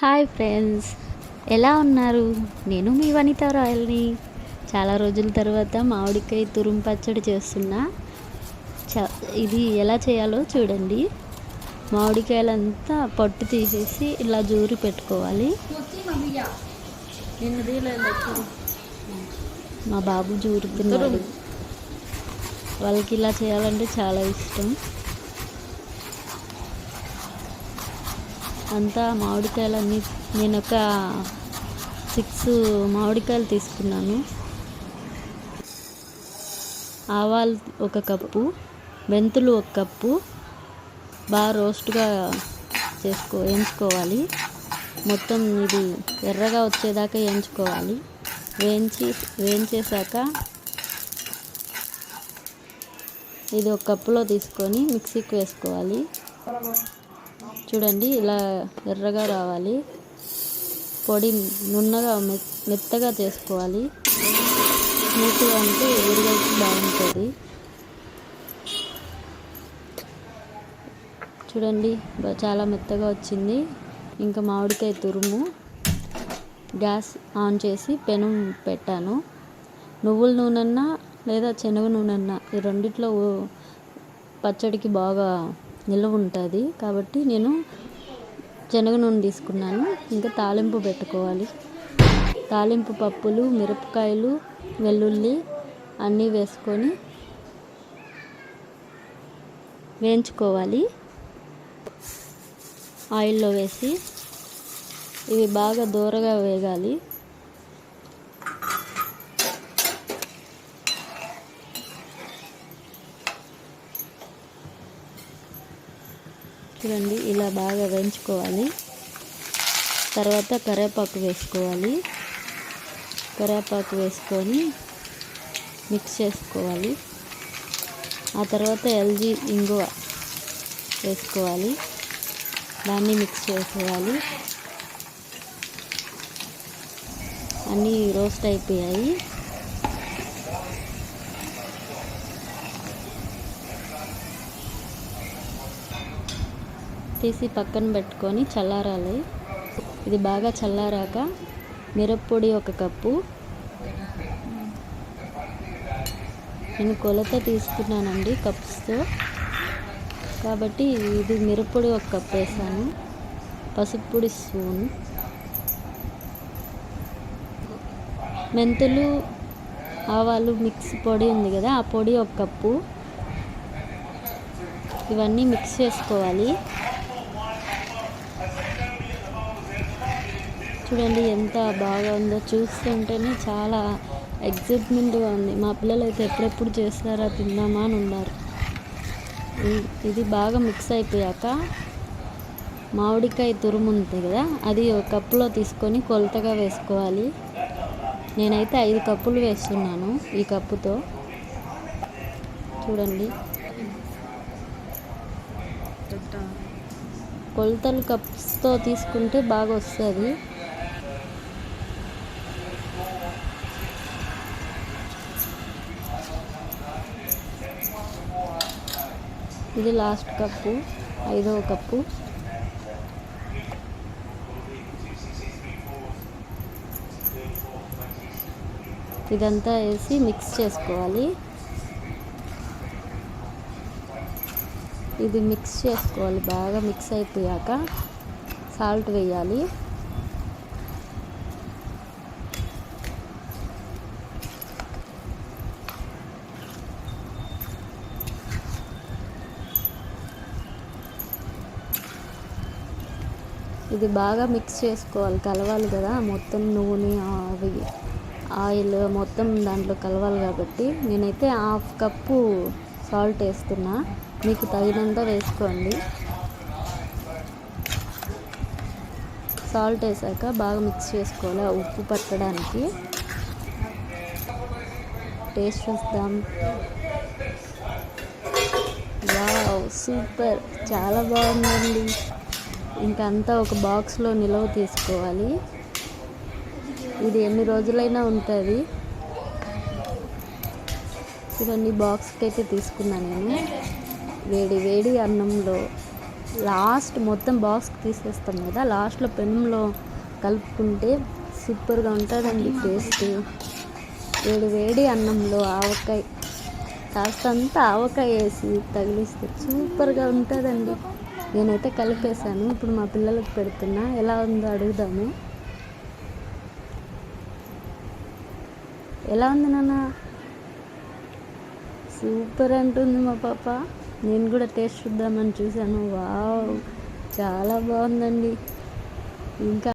Hi friends. ఎలా ఉన్నారు? నేను మీ వనిత రాయల్ని. చాలా రోజుల తర్వాత మామిడికాయ తురుము పచ్చడి చేస్తున్నా. చ ఇది ఎలా చేయాలో చూడండి. మామిడికాయలంతా పొట్టు తీసేసి ఇలా జూరి పెట్టుకోవాలి. మా బాబు జూరుతున్నాడు. వాళ్ళకి ఇలా చేయాలంటే చాలా ఇష్టం. అంతా మామిడికాయలన్నీ నేను ఒక సిక్స్ మామిడికాయలు తీసుకున్నాను. ఆవాలు ఒక కప్పు మెంతులు ఒక కప్పు. బాగా రోస్ట్గా చేసుకో వేయించుకోవాలి మొత్తం ఇది ఎర్రగా వచ్చేదాకా వేయించుకోవాలి వేయించి వేయించేసాక ఇది ఒక కప్పులో తీసుకొని మిక్సీకి వేసుకోవాలి. చూడండి ఇలా ఎర్రగా రావాలి. పొడి నున్నగా మెత్తగా చేసుకోవాలి. స్మూత్గా అంటే ఎరుగైతే బాగుంటుంది. చూడండి చాలా మెత్తగా వచ్చింది. ఇంకా మామిడికాయ తురుము. గ్యాస్ ఆన్ చేసి పెనం పెట్టాను. నువ్వుల నూనెన్నా లేదా శనగ నూనెన్నా ఈ రెండిట్లో పచ్చడికి బాగా నిల్వ ఉంటుంది కాబట్టి నేను శనగ నూనె తీసుకున్నాను. ఇంకా తాలింపు పెట్టుకోవాలి. తాలింపు పప్పులు మిరపకాయలు వెల్లుల్లి అన్నీ వేసుకొని వేయించుకోవాలి. ఆయిల్లో వేసి ఇవి బాగా దూరగా వేగాలి. చూడండి ఇలా బాగా వేయించుకోవాలి. తర్వాత కరివేపాకు వేసుకోవాలి. కరివేపాకు వేసుకొని మిక్స్ చేసుకోవాలి. ఆ తర్వాత ఎల్జీ ఇంగువ వేసుకోవాలి. దాన్ని మిక్స్ చేసుకోవాలి అన్నీ రోస్ట్ అయిపోయాయి. తీసి పక్కన పెట్టుకొని చల్లారాలి. ఇది బాగా చల్లారాక మిరప్పొడి ఒక కప్పు. నేను కొలత తీసుకున్నానండి కప్స్తో. కాబట్టి ఇది మిరప్పొడి ఒక కప్ వేసాను. పసుపు పొడి స్పూన్. మెంతులు ఆవాలు మిక్స్ పొడి ఉంది కదా ఆ పొడి ఒక కప్పు. ఇవన్నీ మిక్స్ చేసుకోవాలి. చూడండి ఎంత బాగా ఉందో. చూస్తుంటేనే చాలా ఎగ్జైట్మెంట్గా ఉంది. మా పిల్లలు అయితే ఎప్పుడెప్పుడు చేస్తారా తిందామా అని ఉన్నారు. ఇది బాగా మిక్స్ అయిపోయాక మామిడికాయ తురుము ఉంటుంది కదా అది ఒక కప్పులో తీసుకొని కొలతగా వేసుకోవాలి. నేనైతే ఐదు కప్పులు వేస్తున్నాను ఈ కప్పుతో. చూడండి. కొలతలు కప్స్తో తీసుకుంటే బాగా వస్తుంది. ఇది లాస్ట్ కప్పు ఐదవ కప్పు. ఇదంతా వేసి మిక్స్ చేసుకోవాలి. ఇది మిక్స్ చేసుకోవాలి బాగా మిక్స్ అయిపోయాక సాల్ట్ వేయాలి. ఇది బాగా మిక్స్ చేసుకోవాలి కలవాలి కదా. మొత్తం నూనె అవి ఆయిల్ మొత్తం దాంట్లో కలవాలి కాబట్టి నేనైతే హాఫ్ కప్పు సాల్ట్ వేస్తున్నా. మీకు తగినంత వేసుకోండి. సాల్ట్ వేసాక బాగా మిక్స్ చేసుకోవాలి ఉప్పు పట్టడానికి. టేస్ట్ చూస్తాం వావ్ సూపర్. చాలా బాగుందండి. ఇంకంతా అంతా ఒక బాక్స్లో నిల్వ తీసుకోవాలి. ఇది ఎన్ని రోజులైనా ఉంటుంది. ఇవన్నీ బాక్స్కి అయితే తీసుకున్నాను నేను. వేడి వేడి అన్నంలో లాస్ట్ మొత్తం బాక్స్కి తీసేస్తాం కదా లాస్ట్లో పెనంలో కలుపుకుంటే సూపర్గా ఉంటుందండి టేస్ట్. వేడి వేడి అన్నంలో ఆవకాయ కాస్తంత ఆవకాయ వేసి తగిలిస్తే సూపర్గా ఉంటుందండి. నేనైతే కలిపేశాను. ఇప్పుడు మా పిల్లలకు పెడుతున్నా. ఎలా ఉందో అడుగుదాము. ఎలా ఉంది నాన్న? సూపర్ అంటుంది మా పాప. నేను కూడా టేస్ట్ చూద్దామని చూశాను. వావ్ చాలా బాగుందండి. ఇంకా